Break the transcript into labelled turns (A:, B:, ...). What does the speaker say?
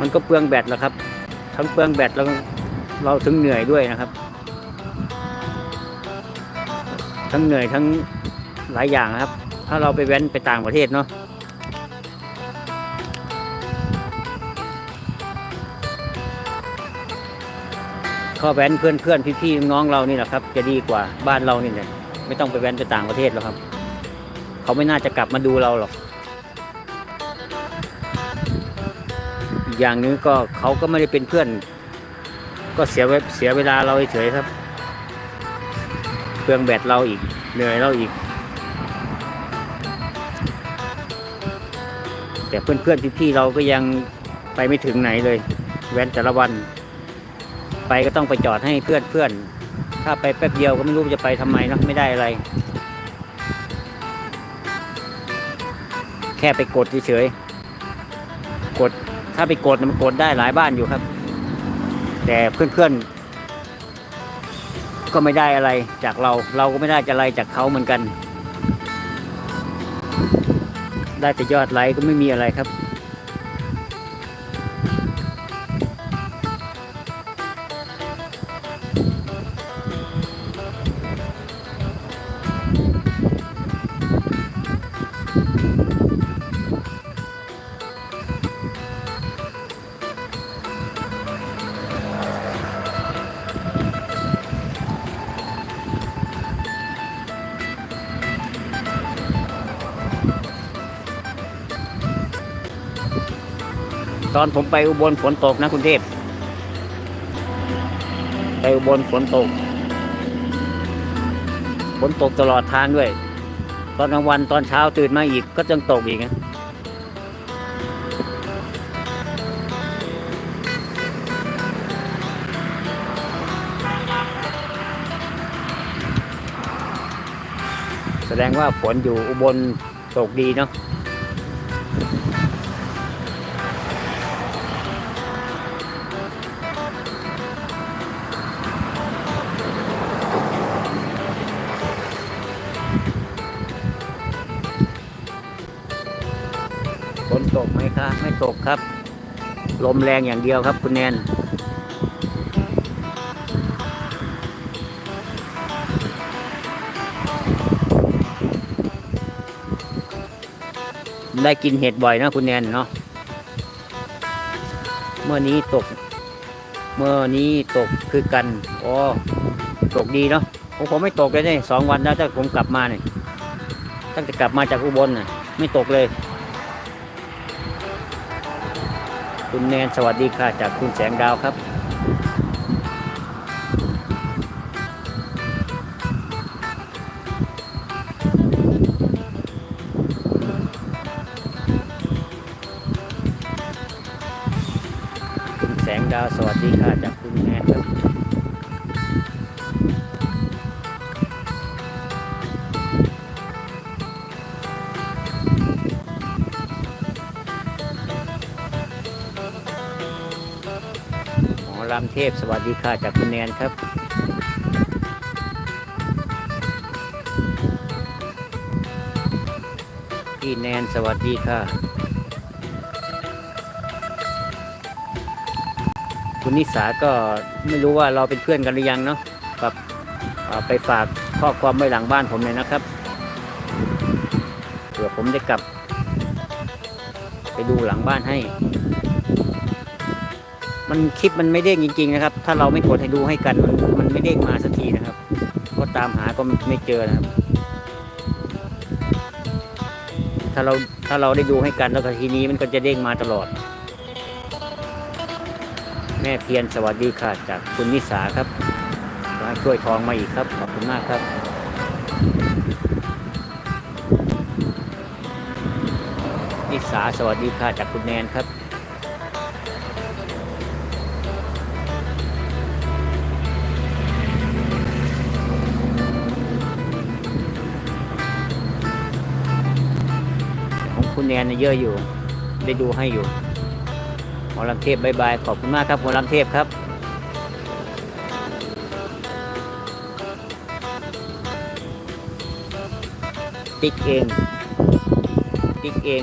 A: มันก็เปลืองแบตแล้วครับ ทั้งเปลืองแบตแล้วเราถึงเหนื่อยด้วยนะครับ ทั้งเหนื่อยทั้งหลายอย่างนะครับ ถ้าเราไปแว้นไปต่างประเทศเนาะข้อแว้นเพื่อนเพื่อนพี่พี่ๆน้องเรานี่แหละครับ จะดีกว่าบ้านเรานี่แหละไม่ต้องไปแว้นไปต่างประเทศหรอกครับ เขาไม่น่าจะกลับมาดูเราหรอก อย่างหนึงก็เขาก็ไม่ได้เป็นเพื่อน ก็เสียเวเสียเวลาเราเฉยครับ เปลืองแบตเราอีก เหนื่อยเราอีก แต่เพื่อนๆพี่ๆเราก็ยังไปไม่ถึงไหนเลย แว้นแต่ละวัน ไปก็ต้องไปจอดให้เพื่อนเพื่อนๆถ้าไปแป๊บเดียวก็ไม่รู้จะไปทำไมเนอะไม่ได้อะไร แค่ไปกดเฉยๆกด ถ้าไปกดมันกดได้หลายบ้านอยู่ครับ แต่เพื่อนๆ ก็ไม่ได้อะไรจากเรา เราก็ไม่ได้จะอะไรจากเขาเหมือนกัน ได้แต่ยอดไลค์ก็ไม่มีอะไรครับ ตอนผมไปอุบลฝนตกนะคุณเทพ ไปอุบลฝนตก ฝนตกตลอดทางด้วย ตอนกลางวันตอนเช้าตื่นมาอีกก็ยังตกอีกนะแสดงว่าฝนอยู่อุบลตกดีเนาะ นตกไหมครับไม่ตกครับ ลมแรงอย่างเดียวครับคุณแนนได้กินเห็ดบ่อยนะคุณแนนเนาะเมื่อนี้ตก เมื่อนี้ตกคือกันอ๋อตกดีเนาะผมผมไม่ตกเลยเนี่ยสองวันแล้วตั้งผมกลับมาเนี่ยตั้งแต่กลับมาจากอุบลน่ะ ไม่ตกเลย คุณแนนสวัสดีค่ะจากคุณแสงดาวครับ คุณแสงดาวสวัสดีค่ะจากคุณแนนครับ หมเทพสวัสดีค่ะจากคุณแนนครับ พี่แนนสวัสดีค่ะ คุณนิสาก็ไม่รู้ว่าเราเป็นเพื่อนกันหรือยังเนาะกับไปฝากข้อความไว้หลังบ้านผมเลยนะครับเผื่อผมได้กลับ ไปดูหลังบ้านให้ มันคลิปมันไม่เด้งจริง ๆ นะครับ ถ้าเราไม่กดให้ดูให้กันมันมันไม่เด้งมาสักทีนะครับ ก็ตามหาก็ไม่เจอนะครับ ถ้าเราถ้าเราได้ดูให้กันแล้วก็ทีนี้มันก็จะเด้งมาตลอด แม่เพียรสวัสดีค่ะจากคุณนิสาครับมาช่วยทองมาอีกครับ ขอบคุณมากครับ นิสาสวัสดีค่ะจากคุณแนนครับ คุณแนนเนี่ยเยอะอยู่ ได้ดูให้อยู่หมอลำเทพบายบาย ขอบคุณมากครับหมอลำเทพครับติ๊กเองติ๊กเอง